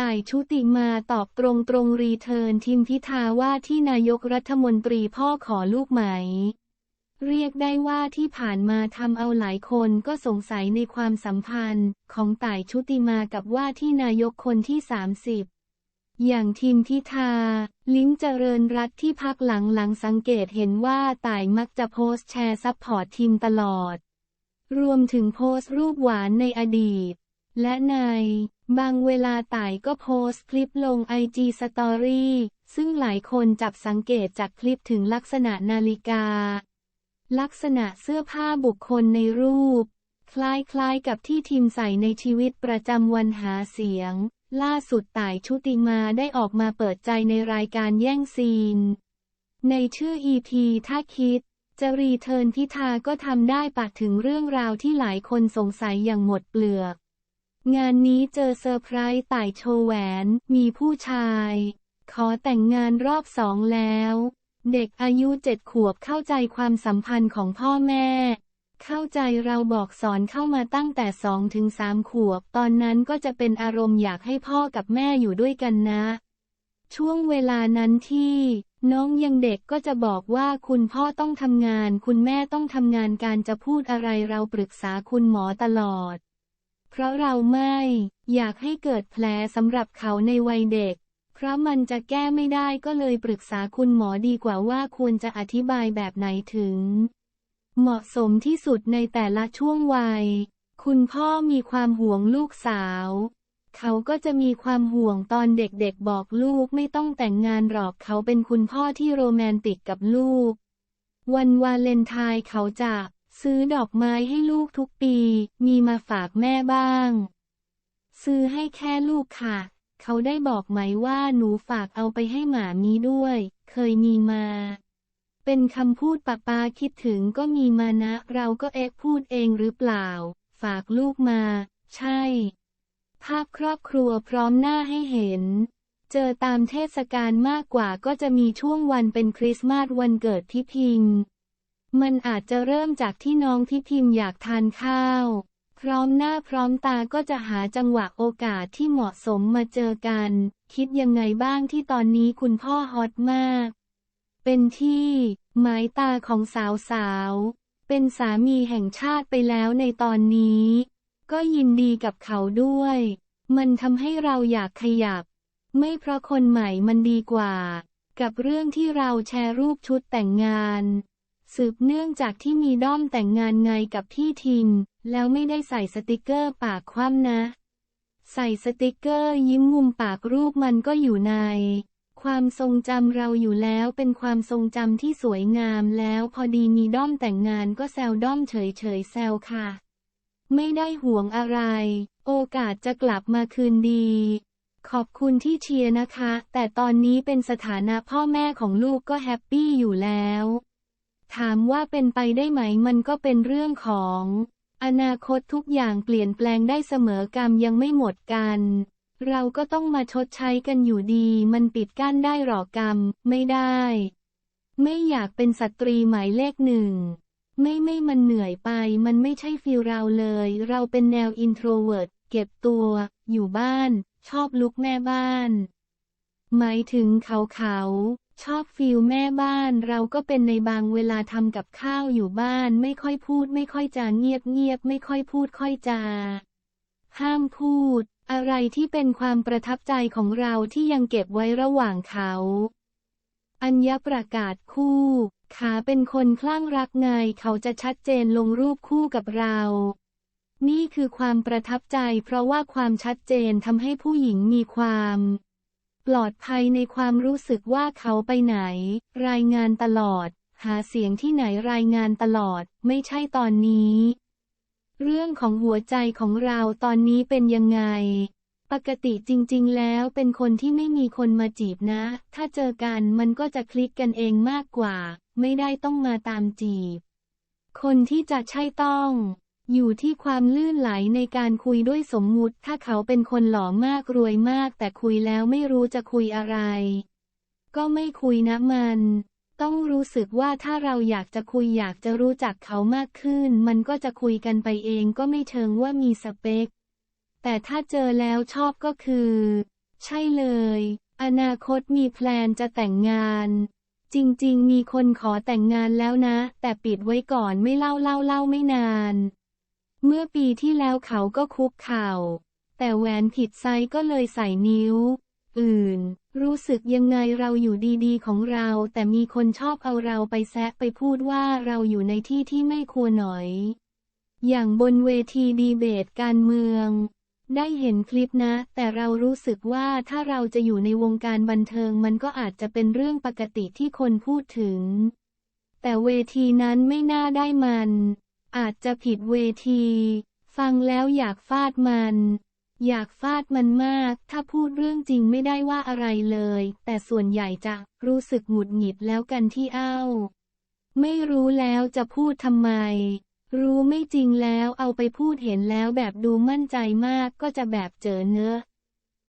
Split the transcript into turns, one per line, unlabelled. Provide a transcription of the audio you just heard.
ต่ายชุติมาตอบตรงตรงรีเทิร์นทิมพิธาว่าที่นายกรัฐมนตรีพ่อขอลูกไหม เรียกได้ว่าที่ผ่านมาทำเอาหลายคนก็สงสัยในความสัมพันธ์ของต่ายชุติมากับว่าที่นายกคนที่ 30อย่างทีมพิธา ลิ้มเจริญรัตที่พักหลังหลังสังเกตเห็นว่าต่ายมักจะโพสต์แชร์ซัพพอร์ตทีมตลอด รวมถึงโพสต์รูปหวานในอดีต และใน บางเวลาต่ายก็โพสต์คลิปลงไอจีสตอรี่ซึ่งหลายคนจับสังเกตจากคลิปถึงลักษณะนาฬิกา ลักษณะเสื้อผ้าบุคคลในรูป คล้ายๆกับที่ทีมใส่ในชีวิตประจำวันหาเสียง ล่าสุดต่ายชุติมาได้ออกมาเปิดใจในรายการแย่งซีน ในชื่อ EP ถ้าคิดจะรีเทิร์นพิธาก็ทำได้ปักถึงเรื่องราวที่หลายคนสงสัยอย่างหมดเปลือก งานนี้เจอเซอร์ไพรส์ต่ายโชว์แหวน มีผู้ชาย ขอแต่งงานรอบสองแล้ว เด็กอายุเจ็ดขวบเข้าใจความสัมพันธ์ของพ่อแม่ เข้าใจเราบอกสอนเข้ามาตั้งแต่สองถึงสามขวบ ตอนนั้นก็จะเป็นอารมณ์อยากให้พ่อกับแม่อยู่ด้วยกันนะ ช่วงเวลานั้นที่น้องยังเด็กก็จะบอกว่าคุณพ่อต้องทำงาน คุณแม่ต้องทำงานการจะพูดอะไรเราปรึกษาคุณหมอตลอด เพราะเราไม่อยากให้เกิดแผลสำหรับเขาในวัยเด็ก เพราะมันจะแก้ไม่ได้ก็เลยปรึกษาคุณหมอดีกว่าว่าควรจะอธิบายแบบไหนถึง เหมาะสมที่สุดในแต่ละช่วงวัย คุณพ่อมีความห่วงลูกสาว เขาก็จะมีความห่วงตอนเด็กๆบอกลูกไม่ต้องแต่งงานหรอกเขาเป็นคุณพ่อที่โรแมนติกกับลูก วันวาเลนไทน์เขาจะ ซื้อดอกไม้ให้ลูกทุกปี มีมาฝากแม่บ้าง ซื้อให้แค่ลูกค่ะ เขาได้บอกไหมว่าหนูฝากเอาไปให้หมามีด้วย เคยมีมา เป็นคำพูดปะปาคิดถึงก็มีมานะ เราก็เอ๊ะพูดเองหรือเปล่า ฝากลูกมา ใช่ ภาพครอบครัวพร้อมหน้าให้เห็นเจอตามเทศกาลมากกว่าก็จะมีช่วงวันเป็นคริสต์มาสวันเกิดพี่พิมพ์ มันอาจจะเริ่มจากที่น้องพี่พิมพ์อยากทานข้าว พร้อมหน้าพร้อมตาก็จะหาจังหวะโอกาสที่เหมาะสมมาเจอกัน คิดยังไงบ้างที่ตอนนี้คุณพ่อฮอตมาก เป็นที่หมายตาของสาวๆเป็นสามีแห่งชาติไปแล้วในตอนนี้ ก็ยินดีกับเขาด้วย มันทำให้เราอยากขยับ ไม่เพราะคนใหม่มันดีกว่า กับเรื่องที่เราแชร์รูปชุดแต่งงาน สืบเนื่องจากที่มีด้อมแต่งงานไงกับพี่ทิมแล้วไม่ได้ใส่สติกเกอร์ปากคว่ำนะ ใส่สติกเกอร์ยิ้มมุมปากรูปมันก็อยู่ใน ความทรงจำเราอยู่แล้วเป็นความทรงจำที่สวยงามแล้วพอดีมีด้อมแต่งงานก็แซวด้อมเฉยเฉยๆแซวค่ะ ไม่ได้ห่วงอะไร โอกาสจะกลับมาคืนดีขอบคุณที่เชียร์นะคะ แต่ตอนนี้เป็นสถานะพ่อแม่ของลูกก็แฮปปี้อยู่แล้ว ถามว่าเป็นไปได้ไหมมันก็เป็นเรื่องของ อนาคตทุกอย่างเปลี่ยนแปลงได้เสมอกรรมยังไม่หมดกัน เราก็ต้องมาชดใช้กันอยู่ดี มันปิดกั้นได้หรอกรรม ไม่ได้ ไม่อยากเป็นสตรีหมายเลขหนึ่งไม่ไม่มันเหนื่อยไป มันไม่ใช่ฟีลเราเลย เราเป็นแนวอินโทรเวิร์ตเก็บตัว อยู่บ้าน ชอบลุกแม่บ้าน หมายถึงเขาเขา ชอบฟีลแม่บ้านเราก็เป็นในบางเวลาทำกับข้าวอยู่บ้าน ไม่ค่อยพูด ไม่ค่อยจาเงียบเงียบไม่ค่อยพูดค่อยจา ห้ามพูด อะไรที่เป็นความประทับใจของเราที่ยังเก็บไว้ระหว่างเขา อัญญประกาศคู่ ขาเป็นคนคลั่งรักไงเขาจะชัดเจนลงรูปคู่กับเรา นี่คือความประทับใจ เพราะว่าความชัดเจนทำให้ผู้หญิงมีความ ปลอดภัยในความรู้สึกว่าเขาไปไหน รายงานตลอด หาเสียงที่ไหนรายงานตลอด ไม่ใช่ตอนนี้ เรื่องของหัวใจของเราตอนนี้เป็นยังไง ปกติจริง ๆ แล้วเป็นคนที่ไม่มีคนมาจีบนะ ถ้าเจอกันมันก็จะคลิกกันเองมากกว่า ไม่ได้ต้องมาตามจีบ คนที่จะใช่ต้อง อยู่ที่ความลื่นไหลในการคุยด้วยสมมุติ ถ้าเขาเป็นคนหล่อมากรวยมาก แต่คุยแล้วไม่รู้จะคุยอะไร ก็ไม่คุยนะมัน ต้องรู้สึกว่าถ้าเราอยากจะคุยอยากจะรู้จักเขามากขึ้น มันก็จะคุยกันไปเองก็ไม่เชิงว่ามีสเปค แต่ถ้าเจอแล้วชอบก็คือ ใช่เลย อนาคตมีแพลนจะแต่งงานจริง ๆ มีคนขอแต่งงานแล้วนะ แต่ปิดไว้ก่อนไม่เล่าเล่าเล่าไม่นาน เมื่อปีที่แล้วเขาก็คุกเข่า แต่แหวนผิดไซส์ก็เลยใส่นิ้ว อื่น รู้สึกยังไงเราอยู่ดีๆ ของเรา แต่มีคนชอบเอาเราไปแซะไปพูดว่าเราอยู่ในที่ที่ไม่ควรหน่อย อย่างบนเวทีดีเบตการเมือง ได้เห็นคลิปนะ แต่เรารู้สึกว่าถ้าเราจะอยู่ในวงการบันเทิงมันก็อาจจะเป็นเรื่องปกติที่คนพูดถึง แต่เวทีนั้นไม่น่าได้มัน อาจจะผิดเวที ฟังแล้วอยากฟาดมัน อยากฟาดมันมาก ถ้าพูดเรื่องจริงไม่ได้ว่าอะไรเลย แต่ส่วนใหญ่จะรู้สึกหงุดหงิดแล้วกันที่เอ้าไม่รู้แล้วจะพูดทำไม รู้ไม่จริงแล้วเอาไปพูดเห็นแล้วแบบดูมั่นใจมากก็จะแบบเจอเนื้อ